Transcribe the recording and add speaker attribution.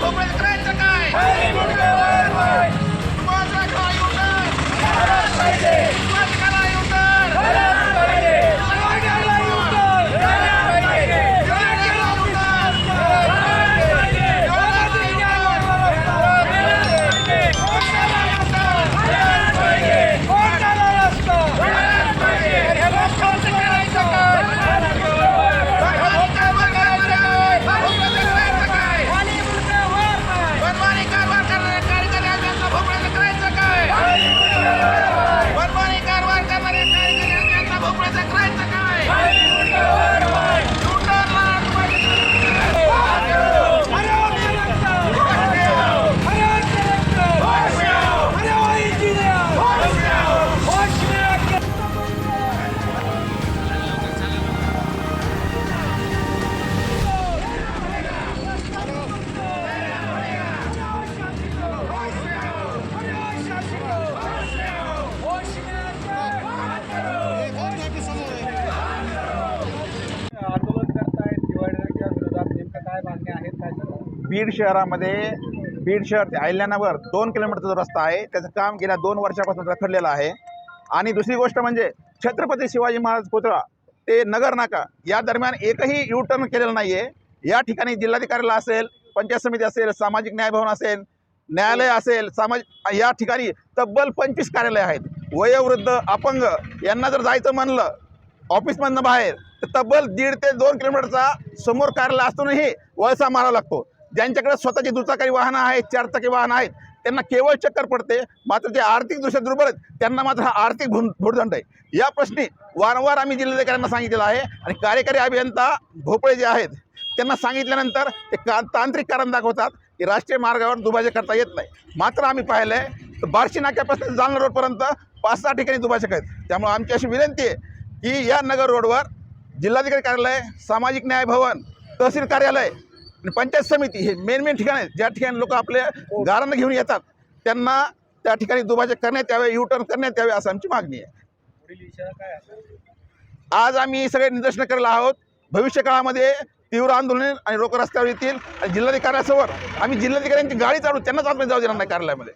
Speaker 1: भोपळ्याचं करायचं काय काय
Speaker 2: आहेत काय
Speaker 3: बीड शहरामध्ये बीड शहर ते आयल्यानावर दोन किलोमीटरचा जो रस्ता आहे त्याचं काम गेल्या दोन वर्षापासून रखडलेलं आहे. आणि दुसरी गोष्ट म्हणजे छत्रपती शिवाजी महाराज पुतळा ते नगर नाका या दरम्यान एकही यू टर्न केलेलं नाही आहे या ठिकाणी जिल्हाधिकाऱ्याला असेल पंचायत समिती असेल सामाजिक न्याय भवन असेल न्यायालय असेल सामाजिक या ठिकाणी तब्बल पंचवीस कार्यालय आहेत. वयोवृद्ध अपंग यांना जर जायचं म्हणलं ऑफिसमधनं बाहेर तर तब्बल दीड ते दोन किलोमीटरचा समोर कारला असतानाही वळसा मारावा लागतो. ज्यांच्याकडे स्वतःची दुचाकी वाहनं आहेत चारचाकी वाहनं आहेत त्यांना केवळ चक्कर पडते मात्र जे आर्थिकदृष्ट्या दुर्बल आहेत. त्यांना मात्र हा आर्थिक भून भुर्दंड आहे. या प्रश्नी वारंवार आम्ही जिल्हाधिकाऱ्यांना सांगितलेलं आहे आणि कार्यकारी अभियंता भोपळे जे आहेत त्यांना सांगितल्यानंतर ते का तांत्रिक कारण दाखवतात की राष्ट्रीय मार्गावर दुभाजक करता येत नाही. मात्र आम्ही पाहिलं आहे तर बार्शी नाक्यापासून जालना रोडपर्यंत पाच सहा ठिकाणी दुभाजे आहेत. त्यामुळे आमची अशी विनंती आहे की या नगर रोडवर जिल्हाधिकारी कार्यालय सामाजिक न्याय भवन तहसील कार्यालय आणि पंचायत समिती हे मेन मेन ठिकाण आहेत. ज्या ठिकाणी लोक आपले गारांना घेऊन येतात त्यांना त्या ठिकाणी दुभाजक करण्यात यावे यू टर्न करण्यात यावे असं आमची मागणी आहे. आज आम्ही सगळे निदर्शनं करायला आहोत. भविष्य काळामध्ये तीव्र आंदोलन आणि लोक रस्त्यावर येतील. आणि जिल्हाधिकाऱ्यासमोर आम्ही जिल्हाधिकाऱ्यांची गाडी चालू त्यांनाच आतमध्ये जाऊ देणार नाही कार्यालयामध्ये.